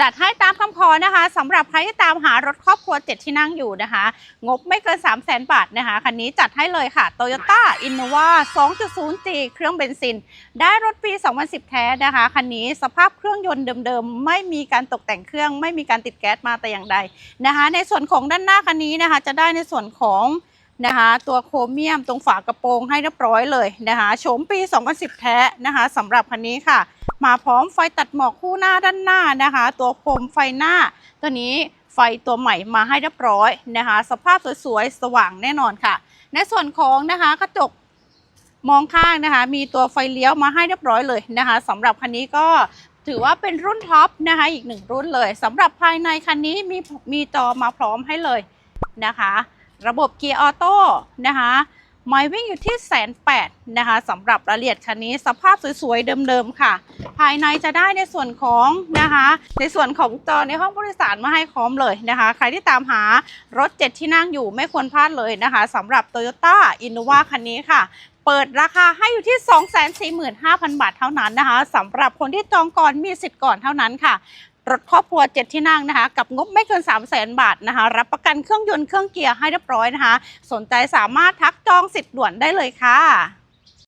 จัดให้ตามคำขอนะคะสำหรับใครที่ตามหารถครอบครัว 7 ที่นั่งอยู่นะคะ งบไม่เกิน 3 0 0 0 0 0 บาทนะคะ คันนี้จัดให้เลยค่ะ Toyota Innova 2.0G เครื่องเบนซิน ได้รถปี 2010 แท้นะคะ คันนี้สภาพเครื่องยนต์เดิมๆ ไม่มีการตกแต่งเครื่อง ไม่มีการติดแก๊สมาแต่อย่างใดนะคะ ในส่วนของด้านหน้าคันนี้นะคะ จะได้ในส่วนของ นะคะตัวโครเมียมตรงฝากระโปรงให้เรียบร้อยเลยนะคะโฉมปี 2010 แท้นะคะสำหรับคันนี้ค่ะ มาพร้อมไฟตัดหมอกคู่หน้าด้านหน้านะคะ ตัวโคมไฟหน้า ตัวนี้ไฟตัวใหม่มาให้เรียบร้อยนะคะ สภาพสวยๆ สว่างแน่นอนค่ะ ในส่วนของนะคะกระจกมองข้างนะคะ มีตัวไฟเลี้ยวมาให้เรียบร้อยเลยนะคะสำหรับคันนี้ก็ถือว่าเป็นรุ่นท็อปนะคะอีกหนึ่งรุ่นเลยสำหรับภายในคันนี้มีมีจอมาพร้อมให้เลยนะคะ ระบบเกียร์ออโต้นะคะไมล์วิ่งอยู่ที่แสนแปดนะคะสำหรับรายละเอียดคันนี้สภาพสวยๆเดิมๆค่ะ ภายในจะได้ในส่วนของนะคะ ในส่วนของจอในห้องผู้โดยสารมาให้พร้อมเลยนะคะ ใครที่ตามหารถ7ที่นั่งอยู่ไม่ควรพลาดเลยนะคะสำหรับ Toyota Innova คันนี้ค่ะเปิดราคาให้อยู่ที่ 245,000 บาทเท่านั้นนะคะสำหรับคนที่จองก่อนมีสิทธิ์ก่อนเท่านั้นค่ะ รถครอบครัว 7 ที่นั่งนะคะ กับงบไม่เกิน 3 0 0แสนบาทนะคะ รับประกันเครื่องยนต์เครื่องเกียร์ให้เรียบร้อยนะคะ สนใจสามารถทักจองสิทธิ์ด่วนได้เลยค่ะ